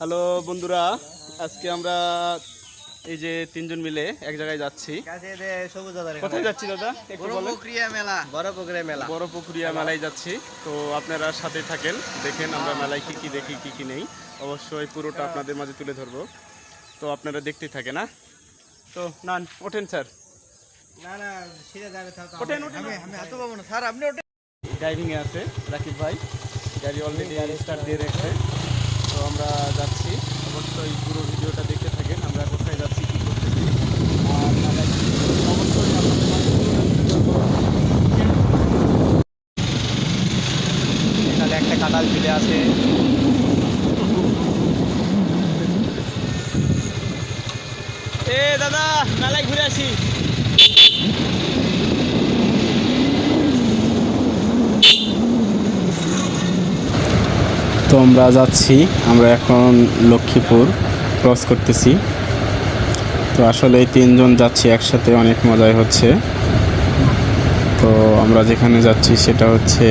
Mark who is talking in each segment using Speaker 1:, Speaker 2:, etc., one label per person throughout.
Speaker 1: Hello বন্ধুরা আজকে আমরা এই যে তিনজন মিলে এক জায়গায় যাচ্ছি। কোথায় যাচ্ছি দাদা?
Speaker 2: মেলা। বড় প্রক্রিয়া মেলা।
Speaker 1: বড় পুকুরিয়া মেলায় যাচ্ছি। তো আপনারা সাথে থাকেন দেখেন আমরা মেলায় কি কি দেখি কি কি নেই। অবশ্যই পুরোটা আপনাদের মাঝে তুলে ধরবো। তো আপনারা দেখতেই থাকে না? তো নান ওঠেন স্যার।
Speaker 2: না না সিধা যাবে তাও তো
Speaker 1: ওঠেন,
Speaker 2: আমি-
Speaker 1: ওঠেন,
Speaker 2: আমি
Speaker 1: ওঠেন।
Speaker 2: আমি হাতে পাবো না স্যার আপনি ওঠেন।
Speaker 1: ড্রাইভিং এ আছে রাকিব ভাই। গাড়ি অলরেডি স্টার্ট দিয়ে রেখেছে। তো আমরা যাচ্ছি। অবশ্যই পুরো ভিডিওটা দেখতে থাকেন, আমরা কোথায় যাচ্ছি, কি করতেছি। আর।
Speaker 2: এখানে একটা কাঁঠাল ঝুলে আছে।
Speaker 1: এ দাদা, মেলায় ঘুরে আসি। তো আমরা যাচ্ছি, আমরা এখন লক্ষ্মীপুর ক্রস করতেছি। তো আসলে এই তিনজন যাচ্ছি একসাথে, অনেক মজাই হচ্ছে। তো আমরা যেখানে যাচ্ছি সেটা হচ্ছে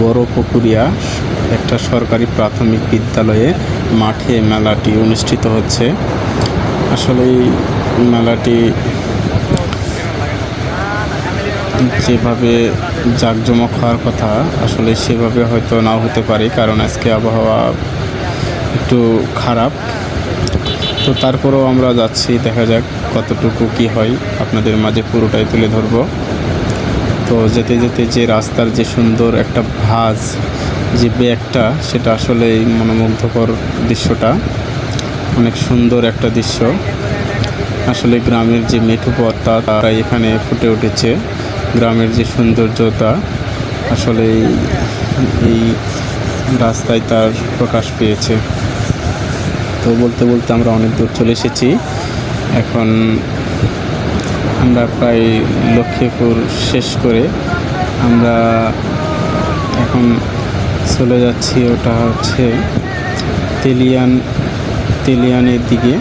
Speaker 1: বড় পুকুরিয়া একটা সরকারি প্রাথমিক বিদ্যালয়ে মাঠে মেলাটি অনুষ্ঠিত হচ্ছে। আসলে এই মেলাটি যেভাবে জাঁকজমক হওয়ার কথা, আসলে সেভাবে হয়তো নাও হতে পারে, কারণ আজকে আবহাওয়া একটু খারাপ। তো তারপরেও আমরা যাচ্ছি, দেখা যাক কতটুকু কি হয়। আপনাদের মাঝে পুরোটাই তুলে ধরবো। তো যেতে যেতে যে রাস্তার যে সুন্দর একটা ভাজ, যে ব্যাগটা সেটা আসলে মনোমুগ্ধকর দৃশ্যটা। অনেক সুন্দর একটা দৃশ্য। আসলে গ্রামের যে মেঠো পথটা তারা এখানে ফুটে উঠেছে। গ্রামের যে সৌন্দর্যতা, আসলে এই- রাস্তায় তার প্রকাশ পেয়েছে। তো বলতে বলতে আমরা অনেক দূর চলে এসেছি। এখন আমরা প্রায় লক্ষ্মীপুর শেষ করে আমরা এখন চলে যাচ্ছি, ওটা হচ্ছে তেলিয়ান, তেলিয়ানের দিকে,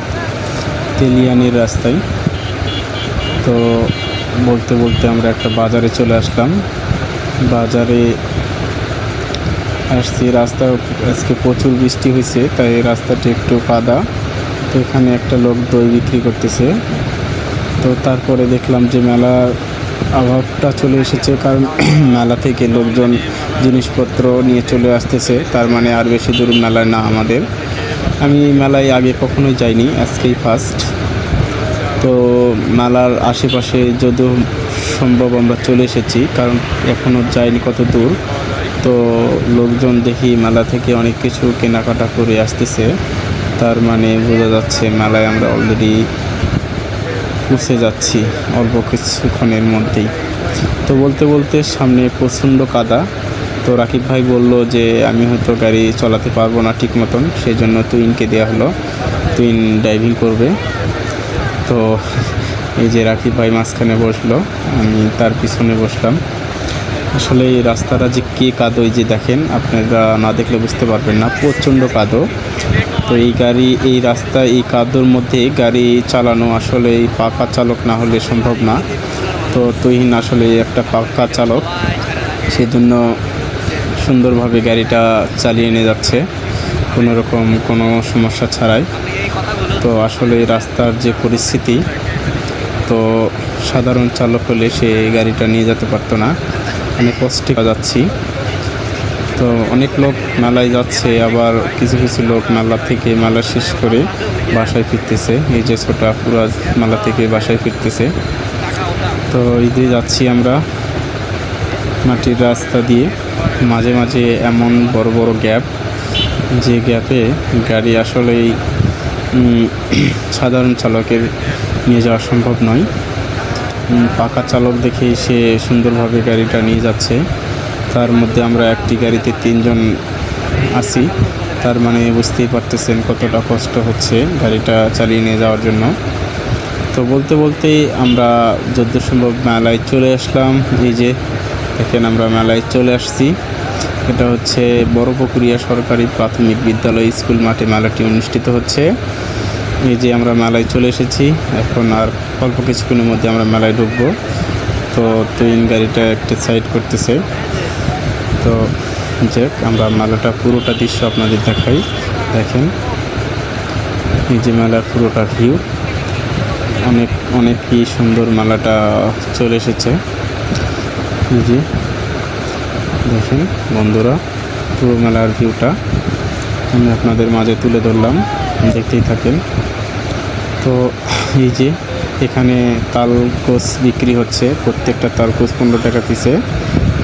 Speaker 1: তেলিয়ানের রাস্তায়। তো বলতে বলতে আমরা একটা বাজারে চলে আসলাম। বাজারে আসছি, রাস্তা আজকে প্রচুর বৃষ্টি হয়েছে, তাই রাস্তাটি একটু কাদা তো এখানে একটা লোক দই বিক্রি করতেছে। তো তারপরে দেখলাম যে মেলার অভাবটা চলে এসেছে, কারণ মেলা থেকে লোকজন জিনিসপত্র নিয়ে চলে আসতেছে, তার মানে আর বেশি দূর মেলায় না আমাদের। আমি মেলায় আগে কখনোই যাইনি, আজকেই ফার্স্ট তো মেলার আশেপাশে যদিও সম্ভব আমরা চলে এসেছি, কারণ এখনও যাইনি কত দূর। তো লোকজন দেখি মেলা থেকে অনেক কিছু কেনাকাটা করে আসতেছে। তার মানে বোঝা যাচ্ছে মেলায় আমরা অলরেডি পৌঁছে যাচ্ছি অল্প কিছুক্ষণের মধ্যেই। তো বলতে বলতে সামনে প্রচণ্ড কাদা। তো রাকিব ভাই বলল যে, আমি হয়তো গাড়ি চালাতে পারব না ঠিক মতন। সেই জন্য তুইনকে দেওয়া হলো। তুইন ড্রাইভিং করবে। তো এই যে রাকিব ভাই মাঝখানে বসল, আমি তার পিছনে বসলাম। আসলে এই রাস্তাটা যে কে কাদো যে দেখেন, আপনারা না দেখলে বুঝতে পারবেন না, প্রচণ্ড কাদো। তো এই গাড়ি, এই রাস্তা, এই কাদোর মধ্যে গাড়ি চালানো আসলে এই পাকা চালক না হলে সম্ভব না। তো তুহিন আসলে একটা পাকা চালক, সেজন্য সুন্দরভাবে গাড়িটা চালিয়ে নিয়ে যাচ্ছে। কোনো রকম কোনো সমস্যা ছাড়াই। তো আসলে এই রাস্তার যে পরিস্থিতি, তো সাধারণ চালক হলে সে গাড়িটা নিয়ে যেতে পারতো না। অনেক কষ্টে যাচ্ছি। তো অনেক লোক মেলায় যাচ্ছে, আবার কিছু কিছু লোক মেলা থেকে মেলা শেষ করে বাসায় ফিরতেছে। এই যে ছোটা পুরা মেলা থেকে বাসায় ফিরতেছে। তো এই দিয়ে যাচ্ছি আমরা মাটির রাস্তা দিয়ে। মাঝে মাঝে এমন বড় বড় গ্যাপ, যে গ্যাপে গাড়ি আসলেই সাধারণ চালকের নিয়ে যাওয়া সম্ভব নয়। পাকা চালক দেখে সে সুন্দরভাবে গাড়িটা নিয়ে যাচ্ছে। তার মধ্যে আমরা একটি গাড়িতে তিনজন আছি। তার মানে বুঝতেই পারতেছেন কতটা কষ্ট হচ্ছে গাড়িটা চালিয়ে নিয়ে যাওয়ার জন্য। তো বলতে বলতেই আমরা যত সম্ভব মেলায় চলে আসলাম। এই যে দেখেন আমরা মেলায় চলে আসছি। এটা হচ্ছে বড়পুকুরিয়া সরকারি প্রাথমিক বিদ্যালয় স্কুল মাঠে মেলাটি অনুষ্ঠিত হচ্ছে। এই যে আমরা মেলায় চলে এসেছি, এখন আর অল্প কিছুক্ষণের মধ্যে আমরা মেলায় ঢুকবো। তো ট্রেন গাড়িটা একটা সাইড করতেছে। তো যাক, আমরা মেলাটা পুরোটা দৃশ্য আপনাদের দেখাই। দেখেন, এই যে মেলার পুরোটা ভিউ অনেক, অনেকই সুন্দর মেলাটা চলে এসেছে। এই যে, দেখেন বন্ধুরা, পুরো মেলার ভিউটা আমি আপনাদের মাঝে তুলে ধরলাম। দেখতেই থাকেন। তো এই যে এখানে তালকোস বিক্রি হচ্ছে, প্রত্যেকটা তালকোস পনেরো টাকা পিসে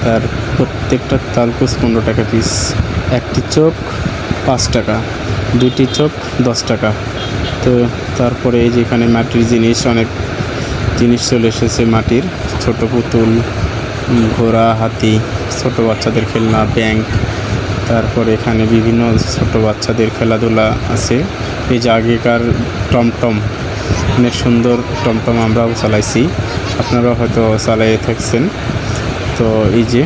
Speaker 1: তার প্রত্যেকটা তালকোস পনেরো টাকা পিস একটি চোখ পাঁচ টাকা দুটি চোখ দশ টাকা। তো তারপরে এই যে এখানে মাটির জিনিস, অনেক জিনিস চলে এসেছে মাটির। ছোট পুতুল ঘোড়া, হাতি, ছোট বাচ্চাদের খেলনা, ব্যাংক তারপরে এখানে বিভিন্ন ছোট বাচ্চাদের খেলাধুলা আছে। এই যে আগেকার টমটম, অনেক সুন্দর টমটম আমরাও চালাইছি। আপনারাও হয়তো চালাই থাকছেন। তো এই যে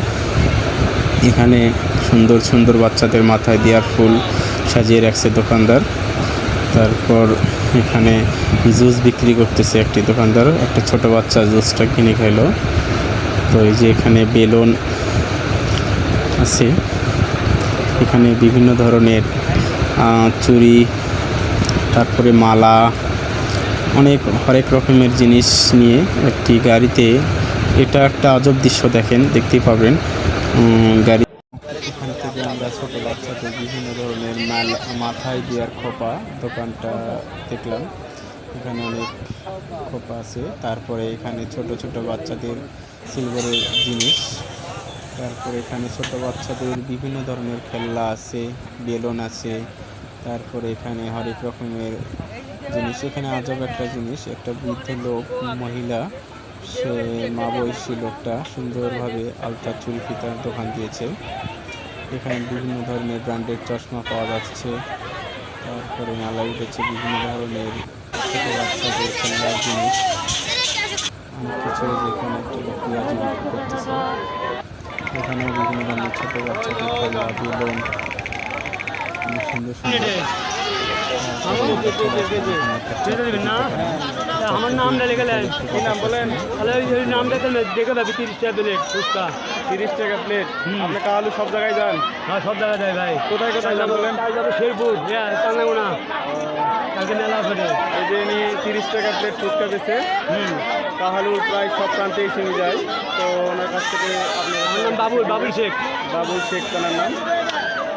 Speaker 1: এখানে সুন্দর সুন্দর বাচ্চাদের মাথায় দেওয়ার ফুল সাজিয়ে রাখছে দোকানদার। তারপর এখানে জুস বিক্রি করতেছে একটি দোকানদার। একটা ছোট বাচ্চা জুসটা কিনে খাইলো। তো এই যে এখানে বেলুন আছে। এখানে বিভিন্ন ধরনের চুড়ি, তারপরে মালা, অনেক, হরেক রকমের জিনিস নিয়ে একটি গাড়িতে। এটা একটা আজব দৃশ্য দেখেন দেখতেই পাবেন। গাড়ি এখান থেকে আমরা ছোট বাচ্চাদের বিভিন্ন ধরনের মাল, মাথায় দেওয়ার খোপা, দোকানটা দেখলাম। এখানে অনেক খোপা আছে। তারপরে এখানে ছোট ছোট বাচ্চাদের সিলভারের জিনিস। তারপরে এখানে ছোট বাচ্চাদের বিভিন্ন ধরনের খেলনা আছে, বেলুন আছে, তারপরে এখানে হরেক রকমের জিনিস। এখানে আজব একটা জিনিস, একটা বৃদ্ধ লোক, মহিলা, সে মা বয়সী লোকটা সুন্দরভাবে আলতা চুল ফিতার দোকান দিয়েছে। এখানে বিভিন্ন ধরনের ব্র্যান্ডের চশমা পাওয়া যাচ্ছে। তারপরে মেলায় উঠেছে বিভিন্ন ধরনের ছোট বাচ্চাদের খেলনার জিনিস। অনেক কিছু যেখানে একটা লোক করতেছে। এখানেও বিভিন্ন ধরনের ছোট বাচ্চাদের খেলা বেলুন সুন্দর সুন্দর
Speaker 3: আমার নামটা নেন কি নাম বলেন? তাহলে ওই নামটা তো দেখে দেবে তিরিশ টাকা প্লেট ফুচকা।
Speaker 4: তিরিশ টাকা প্লেট আপনি কালু সব জায়গায় যান।
Speaker 3: হ্যাঁ সব জায়গায় যায় ভাই।
Speaker 4: কোথায় কোথায় যান বলেন?
Speaker 3: শেরপুর। হ্যাঁ ফেটে
Speaker 4: এই যে ইনি তিরিশ টাকা প্লেট ফুচকা দিচ্ছে
Speaker 3: হুম।
Speaker 4: প্রায় সব প্রান্তেই চিনি যায়। তো ওনার কাছ থেকে আপনি
Speaker 3: আমার নাম বাবুল বাবুল শেখ।
Speaker 4: বাবুল শেখ ওনার নাম।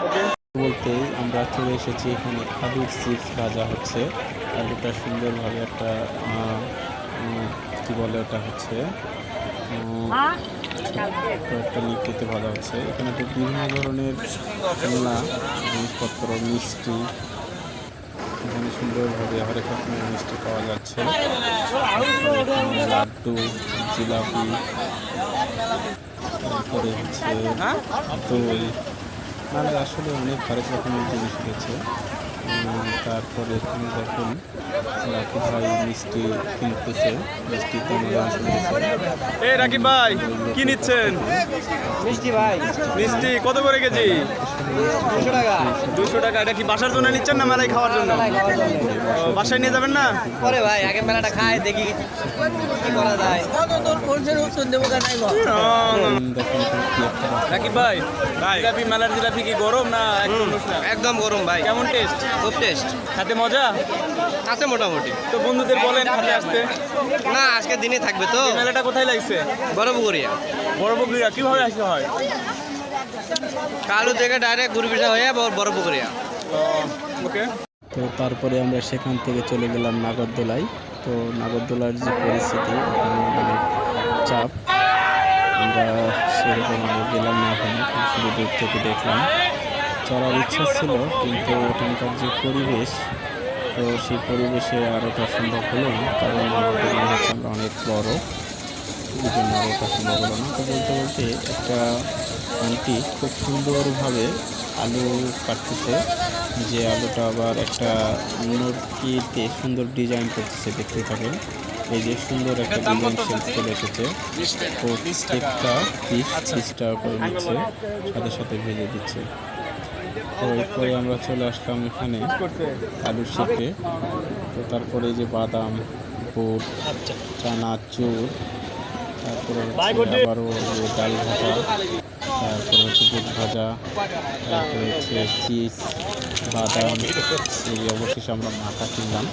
Speaker 4: ওকে।
Speaker 1: বলতেই আমরা চলে এসেছি এখানে আলুর চিপস ভাজা হচ্ছে। আলুটা সুন্দরভাবে একটা কি বলে ওটা হচ্ছে? একটা লিপিতে ভাজা হচ্ছে। এখানে তো বিভিন্ন ধরনের খেলনা জিনিসপত্র মিষ্টি এখানে সুন্দরভাবে হরেক রকমের মিষ্টি পাওয়া যাচ্ছে। লাড্ডু জিলাপি তারপরে হচ্ছে দই। মানে আসলে অনেক হরেক রকমের জিনিস রয়েছে তারপরে এখানে দেখুন রাকিব ভাই মিষ্টি কিনতেছে মিষ্টি দাম
Speaker 4: এ রাকিব ভাই কি নিচ্ছেন?
Speaker 2: মিষ্টি ভাই।
Speaker 4: মিষ্টি কত করে কেজি?
Speaker 2: দুশো টাকা।
Speaker 4: দুশো টাকা এটা কি বাসার জন্য নিচ্ছেন না মেলায় খাওয়ার জন্য? ও, বাসায় নিয়ে যাবেন না?
Speaker 2: পরে ভাই আগে মেলাটা খায় দেখি কি করা যায়।
Speaker 4: রাকিব ভাই জিলাপি মেলার জিলাপি কি গরম না একদম
Speaker 2: একদম গরম ভাই।
Speaker 4: কেমন টেস্ট
Speaker 2: খুব টেস্ট
Speaker 4: খেতে মজা?
Speaker 2: আছে মোটামুটি।
Speaker 4: তো বন্ধুদের বলেন খেতে আসতে।
Speaker 2: না আজকে দিনে থাকবে তো।
Speaker 4: মেলাটা কোথায় লাগছে?
Speaker 2: বড় পুকুরিয়া
Speaker 4: বড় পুকুরিয়া কীভাবে আসতে হয়?
Speaker 2: কালু থেকে ডাইরেক্ট গুরুবিশা হয়ে বড়- বড়
Speaker 4: ওকে।
Speaker 1: তো তারপরে আমরা সেখান থেকে চলে গেলাম নাগরদোলায়। তো নাগরদোলার যে পরিস্থিতি ওখানে অনেক চাপ। আমরা সেরকম গেলাম না ওখানে শুধু দূর থেকে দেখলাম। চড়ার ইচ্ছা ছিল কিন্তু ওখানকার যে পরিবেশ তো সেই পরিবেশে আর ওটা সম্ভব হলো না কারণ হচ্ছে আমরা অনেক বড়। এই জন্য আর ওটা সম্ভব হলো না। তো বলতে বলতে একটা আন্টি খুব সুন্দরভাবে আলু কাটতেছে যে আলুটা আবার একটা মুরগিতে সুন্দর ডিজাইন করতেছে দেখতে থাকেন। এই যে সুন্দর একটা ডিজাইন শেপ চলে এসেছে। প্রত্যেকটা পিস পিস টাকা করে নিচ্ছে সাথে সাথে ভেজে দিচ্ছে। তো এরপরে আমরা চলে আসলাম এখানে আলুর শেপে তো তারপরে এই যে বাদাম, বুট চানাচুর তারপরে হচ্ছে আবারও ডাল ভাজা, তারপরে হচ্ছে বুট ভাজা, তারপরে হচ্ছে চিজ, বাদাম, এই অবশেষে আমরা মাখা কিনলাম।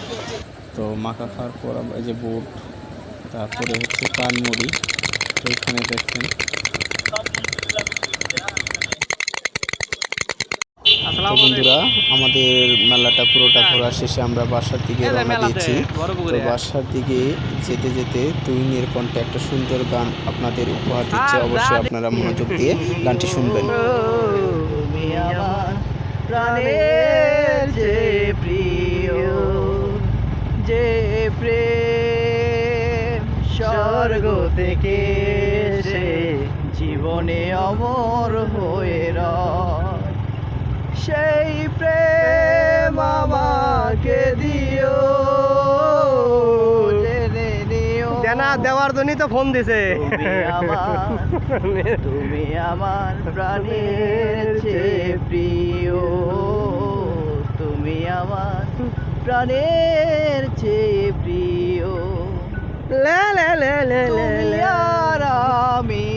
Speaker 1: তো মাখা খাওয়ার পর আমরা এই যে বুট, তারপরে হচ্ছে পানমুড়ি। তো এখানে দেখছেন তো বন্ধুরা আমাদের মেলাটা পুরোটা ঘোরা শেষে আমরা বাসার দিকে রওনা দিয়েছি। তো বাসার দিকে যেতে যেতে তুইনের কণ্ঠে একটা সুন্দর গান আপনাদের উপহার দিচ্ছে। অবশ্যই আপনারা মনোযোগ দিয়ে গানটি শুনবেন।
Speaker 2: প্রাণের যে প্রিয় যে প্রেম স্বর্গ থেকে সে জীবনে অমর হয়ে রয়। সেই প্রেম আমাকে দিও।
Speaker 3: দেনা দেওয়ার জন্যই তো ফোন দিছে।
Speaker 2: তুমি আমার তুমি আমার প্রাণের চেয়ে প্রিয়। তুমি আমার প্রাণের চেয়ে প্রিয়।
Speaker 3: লে লে লে লে লে লে।
Speaker 2: আর আমি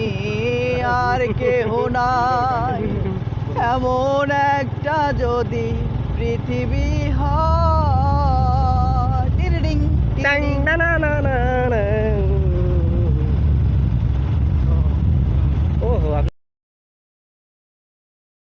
Speaker 2: আর কেহ নাই। এমন একটা যদি পৃথিবী হয় টিরিডিং,
Speaker 3: টাং
Speaker 2: টিরিডিং।
Speaker 3: না না না না